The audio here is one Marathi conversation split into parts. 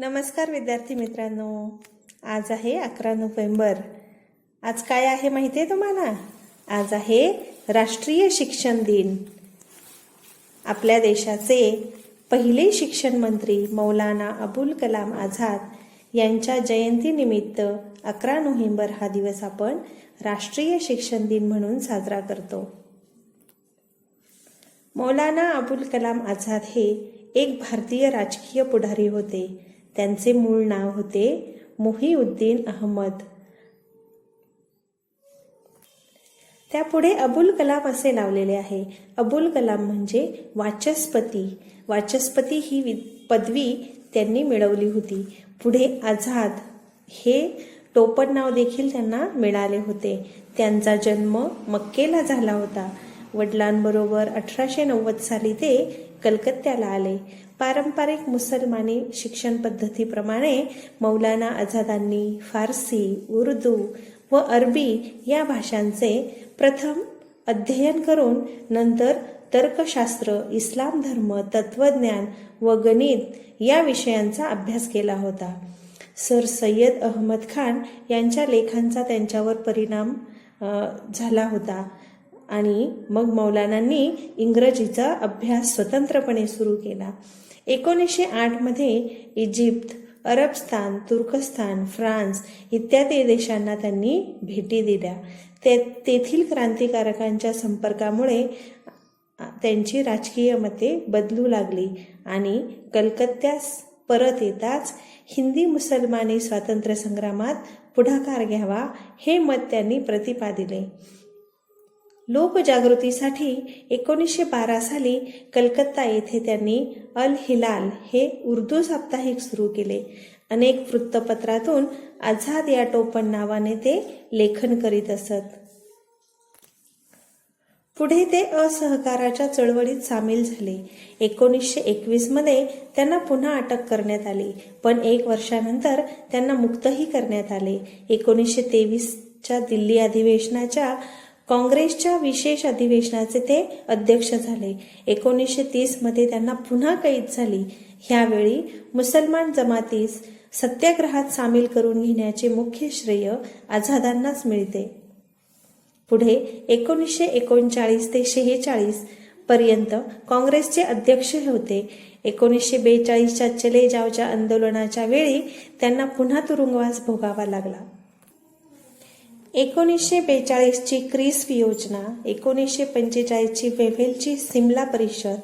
नमस्कार विद्यार्थी मित्रांनो. आज आहे अकरा नोव्हेंबर. आज काय आहे माहिती आहे तुम्हाला? आज आहे राष्ट्रीय शिक्षण दिन. आपल्या देशाचे पहिले शिक्षण मंत्री मौलाना अबुल कलाम आझाद यांच्या जयंतीनिमित्त अकरा नोव्हेंबर हा दिवस आपण राष्ट्रीय शिक्षण दिन म्हणून साजरा करतो. मौलाना अबुल कलाम आझाद हे एक भारतीय राजकीय पुढारी होते. त्यांचे मूळ नाव होते मोहिउद्दीन अहमद. त्यापुढे अबुल कलाम असे लावलेले आहे. अबुल कलाम म्हणजे वाचस्पती. वाचस्पती ही पदवी त्यांनी मिळवली होती. पुढे आझाद हे टोपण नाव देखील त्यांना मिळाले होते. त्यांचा जन्म मक्केला झाला होता. वडिलांबरोबर अठराशे नव्वद साली ते कलकत्त्याला आले. पारंपरिक मुसलमानी शिक्षण पद्धतीप्रमाणे मौलाना आझादांनी फारसी उर्दू व अरबी या भाषांचे प्रथम अध्ययन करून नंतर तर्कशास्त्र इस्लाम धर्म तत्वज्ञान व गणित या विषयांचा अभ्यास केला होता. सर सय्यद अहमद खान यांच्या लेखांचा त्यांच्यावर परिणाम झाला होता आणि मग मौलानांनी इंग्रजीचा अभ्यास स्वतंत्रपणे सुरू केला. एकोणीसशे आठमध्ये इजिप्त अरबस्तान तुर्कस्तान फ्रान्स इत्यादी देशांना त्यांनी भेटी दिल्या. ते तेथील क्रांतिकारकांच्या संपर्कामुळे त्यांची राजकीय मते बदलू लागली आणि कलकत्त्यास परत येताच हिंदी मुसलमानी स्वातंत्र्य संग्रामात पुढाकार घ्यावा हे मत त्यांनी प्रतिपादिले. लोकजागृतीसाठी एकोणीसशे बारा साली कलकत्ता येथे त्यांनी अल हिलाल हे उर्दू साप्ताहिक सुरू केले. अनेक वृत्तपत्रातून आझाद या टोपण नावाने ते लेखन करीत असत. पुढे ते असहकाराच्या चळवळीत सामील झाले. एकोणीसशे एकवीसमध्ये त्यांना पुन्हा अटक करण्यात आली पण एक वर्षानंतर त्यांना मुक्तही करण्यात आले. एकोणीसशे तेवीसच्या दिल्ली अधिवेशनाच्या काँग्रेसच्या विशेष अधिवेशनाचे ते अध्यक्ष झाले. एकोणीसशे तीसमध्ये त्यांना पुन्हा कैद झाली. ह्यावेळी मुसलमान जमातीस सत्याग्रहात सामील करून घेण्याचे मुख्य श्रेय आझादांनाच मिळते. पुढे एकोणीसशे एकोणचाळीस ते शेहेचाळीस पर्यंत काँग्रेसचे अध्यक्ष होते. एकोणीसशे बेचाळीसच्या चले जावच्या आंदोलनाच्या वेळी त्यांना पुन्हा तुरुंगवास भोगावा लागला. एकोणीसशे बेचाळीसची क्रिस्प योजना एकोणीसशे पंचेचाळीसची वेव्हेलची सिमला परिषद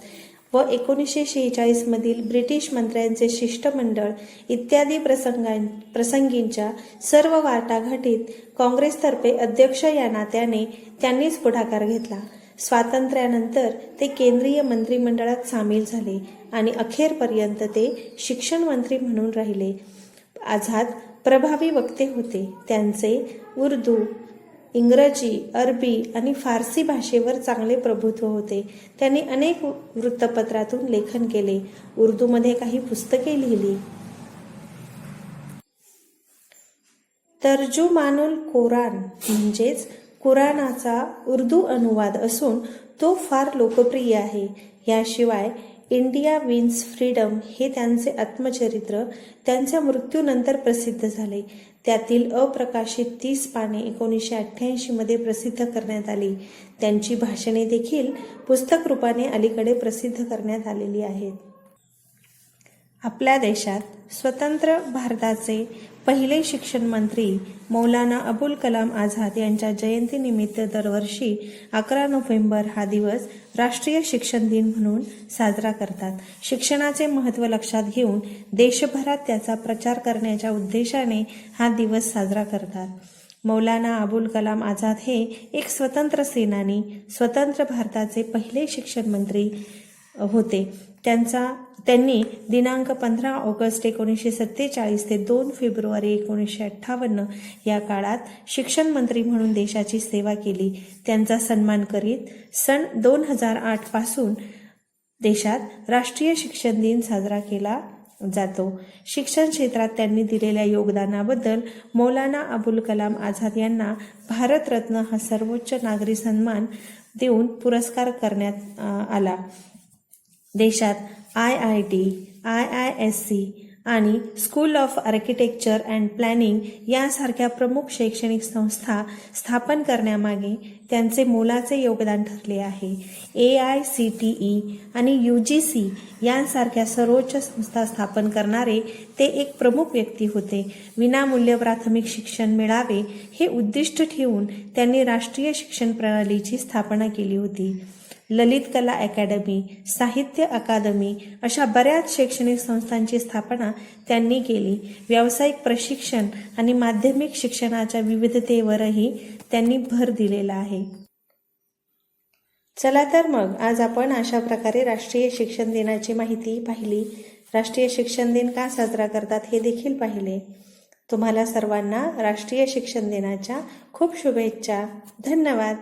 व एकोणीसशे शेहेचाळीसमधील ब्रिटिश मंत्र्यांचे शिष्टमंडळ इत्यादी प्रसंगां प्रसंगींच्या सर्व वाटाघाटीत काँग्रेसतर्फे अध्यक्ष या नात्याने त्यांनीच पुढाकार घेतला. स्वातंत्र्यानंतर ते केंद्रीय मंत्रिमंडळात सामील झाले आणि अखेरपर्यंत ते शिक्षण मंत्री म्हणून राहिले. आझाद प्रभावी वक्ते होते. त्यांचे उर्दू इंग्रजी अरबी आणि फारसी भाषेवर चांगले प्रभुत्व होते. त्यांनी अनेक वृत्तपत्रातून लेखन केले. उर्दूमध्ये काही पुस्तके लिहिली. तर्जुमानुल कोरान म्हणजेच कुराणाचा उर्दू अनुवाद असून तो फार लोकप्रिय आहे. याशिवाय इंडिया विन्स फ्रीडम हे त्यांचे आत्मचरित्र त्यांच्या मृत्यूनंतर प्रसिद्ध झाले. त्यातील अप्रकाशित तीस पाने एकोणीसशे अठ्ठ्याऐंशीमध्ये प्रसिद्ध करण्यात आली. त्यांची भाषणे देखील पुस्तक रूपाने अलीकडे प्रसिद्ध करण्यात आलेली आहेत. आपल्या देशात स्वतंत्र भारताचे पहिले शिक्षण मंत्री मौलाना अबुल कलाम आझाद यांच्या जयंतीनिमित्त दरवर्षी अकरा नोव्हेंबर हा दिवस राष्ट्रीय शिक्षण दिन म्हणून साजरा करतात. शिक्षणाचे महत्त्व लक्षात घेऊन देशभरात त्याचा प्रचार करण्याच्या उद्देशाने हा दिवस साजरा करतात. मौलाना अबुल कलाम आझाद हे एक स्वतंत्र सेनानी स्वतंत्र भारताचे पहिले शिक्षण मंत्री होते. त्यांचा त्यांनी दिनांक पंधरा ऑगस्ट एकोणीसशे सत्तेचाळीस ते दोन फेब्रुवारी एकोणीसशे अठ्ठावन्न या काळात शिक्षण मंत्री म्हणून देशाची सेवा केली. त्यांचा सन्मान करीत सन दोन हजार आठपासून देशात राष्ट्रीय शिक्षण दिन साजरा केला जातो. शिक्षण क्षेत्रात त्यांनी दिलेल्या योगदानाबद्दल मौलाना अबुल कलाम आझाद यांना भारतरत्न हा सर्वोच्च नागरी सन्मान देऊन पुरस्कार करण्यात आला. देशात I I T I I S C आणि school of architecture and planning यांसारख्या प्रमुख शैक्षणिक संस्था स्थापन करण्यामागे त्यांचे मोलाचे योगदान ठरले आहे. A I C T E आणि यू जी सी यांसारख्या सर्वोच्च संस्था स्थापन करणारे ते एक प्रमुख व्यक्ती होते. विनामूल्य प्राथमिक शिक्षण मिळावे हे उद्दिष्ट ठेवून त्यांनी राष्ट्रीय शिक्षण प्रणालीची स्थापना केली होती. ललित कला अकॅडमी साहित्य अकादमी अशा बऱ्याच शैक्षणिक संस्थांची स्थापना त्यांनी केली. व्यावसायिक प्रशिक्षण आणि माध्यमिक शिक्षणाच्या विविधतेवरही त्यांनी भर दिलेला आहे. चला तर मग आज आपण अशा प्रकारे राष्ट्रीय शिक्षण दिनाची माहिती पाहिली. राष्ट्रीय शिक्षण दिन का साजरा करतात हे देखील पाहिले. तुम्हाला सर्वांना राष्ट्रीय शिक्षण दिनाच्या खूप शुभेच्छा. धन्यवाद.